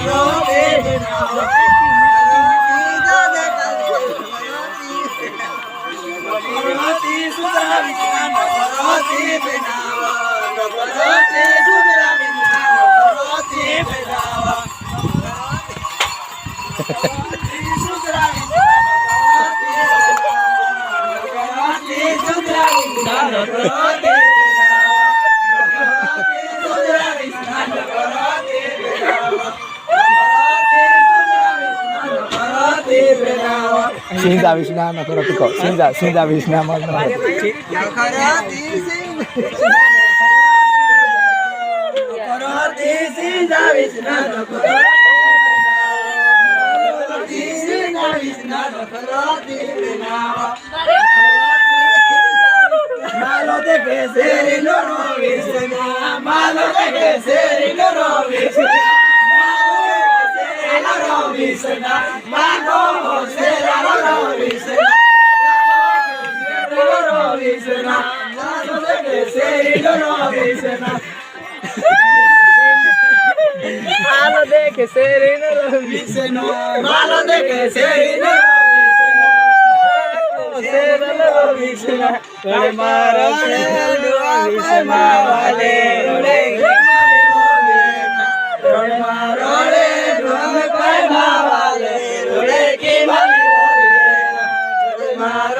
Bravo. Vishna na to ko. Sinza Sinza Vishna mo na. Malo de que ser y no robes malo de que ser y no robes amigo no dice nada. Malo de que ser y ah, ¿eh? no lo dice no. Malo de que ser y no lo dice no. dice no. marole, marole, marole, marole,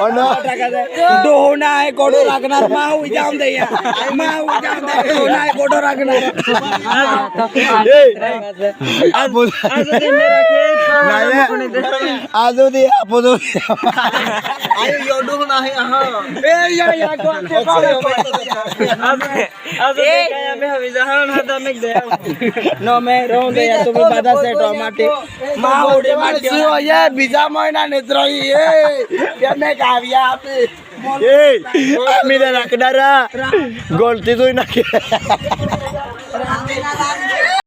on डोनाय कोडो लागणार माऊ जाऊन दे माऊ जाऊन दे डोनाय कोडो लागणार આજુ દી બધા set માટે માં બીજા મહિના નેત્રો એ મે કાવ્યા આપે Ei, mira la cara.